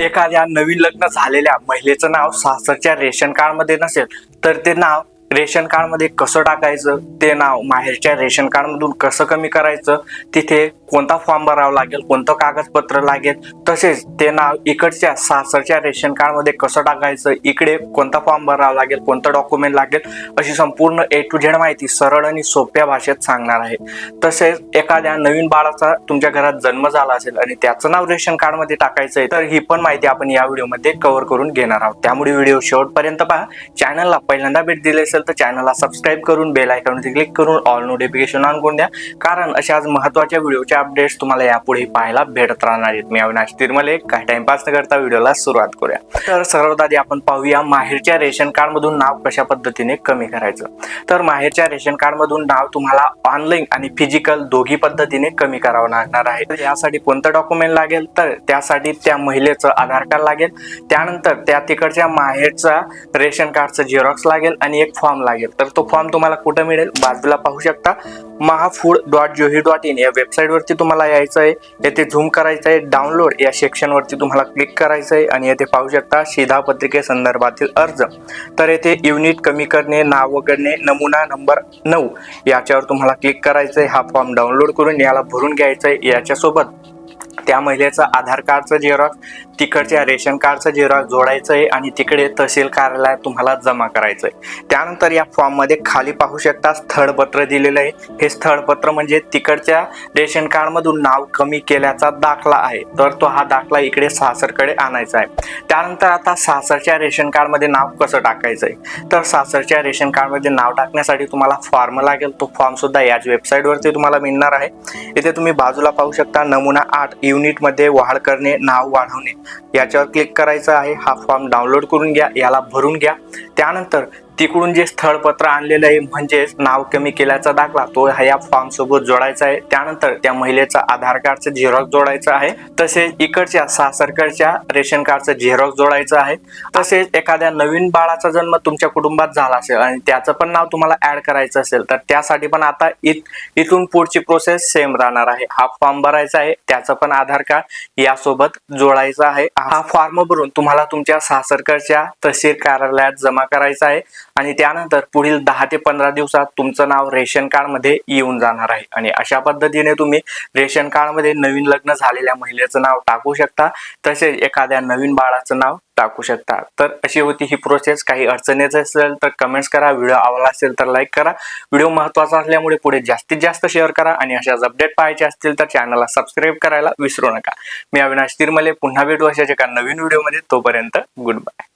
एखाद्या नवीन लग्न झालेल्या महिलेचं नाव सासरच्या रेशन कार्डमध्ये नसेल तर ते नाव रेशन कार्डमध्ये कसं टाकायचं? ते नाव माहेरच्या रेशन कार्डमधून कसं कमी करायचं? तिथे कोणता फॉर्म भरावा लागेल? कोणतं कागदपत्र लागेल? तसेच ते नाव इकडच्या सासरच्या रेशन कार्डमध्ये कसं टाकायचं? इकडे कोणता फॉर्म भरावा लागेल? कोणतं डॉक्युमेंट लागेल? अशी संपूर्ण ए टू झेड माहिती सरळ आणि सोप्या भाषेत सांगणार आहे. तसेच एखाद्या नवीन बाळाचा तुमच्या घरात जन्म झाला असेल आणि त्याचं नाव रेशन कार्डमध्ये टाकायचं आहे तर ही पण माहिती आपण या व्हिडिओमध्ये कव्हर करून घेणार आहोत. त्यामुळे व्हिडिओ शेवटपर्यंत पहा. चॅनलला पहिल्यांदा भेट दिली असेल तर चॅनलला सबस्क्राईब करून बेल आयकॉनवरती क्लिक करून ऑल नोटिफिकेशन ऑन करून द्या. कारण अशाच महत्त्वाच्या व्हिडिओच्या अपडेट्स तुम्हाला यापुढे पाहायला भेटत राहणार आहेत. मी अविनाश तिरमले. काही टाइमपास न करता व्हिडिओला सुरुवात करूया. तर सर्वात आधी आपण पाहूया माहेरच्या रेशन कार्ड मधून नाव कशा पद्धतीने कमी करायचं. तर माहेरच्या रेशन कार्ड मधून नाव तुम्हाला ऑनलाईन आणि फिजिकल दोघी पद्धतीने कमी करावं लागणार आहे. तर यासाठी कोणतं डॉक्युमेंट लागेल? तर त्यासाठी त्या महिलेचं आधार कार्ड लागेल. त्यानंतर त्या तिकडच्या माहेरचा रेशन कार्डचं झेरॉक्स लागेल आणि एक फॉर्म फॉर्म लागेल. तर तो फॉर्म तुम्हाला कुठं मिळेल? बाजूला पाहू शकता. महाफूड डॉट जोही डॉट इन या वेबसाईटवरती तुम्हाला यायचं आहे. येथे झूम करायचं आहे. डाउनलोड या सेक्शनवरती तुम्हाला क्लिक करायचं आहे आणि येथे पाहू शकता शिधापत्रिकेसंदर्भातील अर्ज. तर येथे युनिट कमी करणे नाव वगळणे नमुना नंबर नऊ याच्यावर तुम्हाला क्लिक करायचं आहे. हा फॉर्म डाउनलोड करून याला भरून घ्यायचं आहे याच्यासोबत. त्या महिलेचं आधार कार्डचं झेरॉक्स तिकडच्या रेशन कार्डचं झेरॉक्स जोडायचं आहे आणि तिकडे तहसील कार्यालयात तुम्हाला जमा करायचं आहे त्यानंतर या फॉर्ममध्ये खाली पाहू शकता स्थळपत्र दिलेलं आहे. हे स्थळपत्र म्हणजे तिकडच्या रेशन कार्डमधून नाव कमी केल्याचा दाखला आहे. तर तो हा दाखला इकडे सासरकडे आणायचा आहे. त्यानंतर आता सासरच्या रेशन कार्डमध्ये नाव कसं टाकायचं आहे तर सासरच्या रेशन कार्डमध्ये नाव टाकण्यासाठी तुम्हाला फॉर्म लागेल. तो फॉर्म सुद्धा याच वेबसाईटवरती तुम्हाला मिळणार आहे. इथे तुम्ही बाजूला पाहू शकता नमुना आठ युनिटमध्ये वाढ करणे नाव वाढवणे. याच्यावर क्लिक करायचं आहे. हा फॉर्म डाउनलोड करून घ्या. याला भरून घ्या. त्यानंतर तिकडून जे स्थळपत्र आणलेलं आहे म्हणजेच नाव कमी केल्याचा दाखला तो ह्या फॉर्म सोबत जोडायचा आहे. त्यानंतर त्या महिलेचा आधार कार्डचं झेरॉक्स जोडायचं आहे. तसेच इकडच्या सासरकडच्या रेशन कार्डचं झेरॉक्स जोडायचं आहे. तसेच एखाद्या नवीन बाळाचा जन्म तुमच्या कुटुंबात झाला असेल आणि त्याचं पण नाव तुम्हाला ऍड करायचं असेल तर त्यासाठी पण आता इथून पुढची प्रोसेस सेम राहणार आहे. हा फॉर्म भरायचा आहे त्याचं पण आधार कार्ड यासोबत जोडायचं आहे. हा फॉर्म भरून तुम्हाला तुमच्या सासरकडच्या तहसील कार्यालयात जमा करायचा आहे. आणि त्यानंतर पुढील दहा ते पंधरा दिवसात तुमचं नाव रेशन कार्डमध्ये येऊन जाणार आहे. आणि अशा पद्धतीने तुम्ही रेशन कार्डमध्ये नवीन लग्न झालेल्या महिलेचं नाव टाकू शकता तसेच एखाद्या नवीन बाळाचं नाव टाकू शकता. तर अशी होती ही प्रोसेस काही अडचणीच असेल तर कमेंट्स करा. व्हिडिओ आवडला असेल तर लाईक करा. व्हिडिओ महत्त्वाचा असल्यामुळे पुढे जास्तीत जास्त शेअर करा आणि अशाच अपडेट पाहायचे असतील तर चॅनलला सबस्क्राईब करायला विसरू नका. मी अविनाश तिरमले. पुन्हा भेटू अशाच एका नवीन व्हिडिओमध्ये तोपर्यंत गुड बाय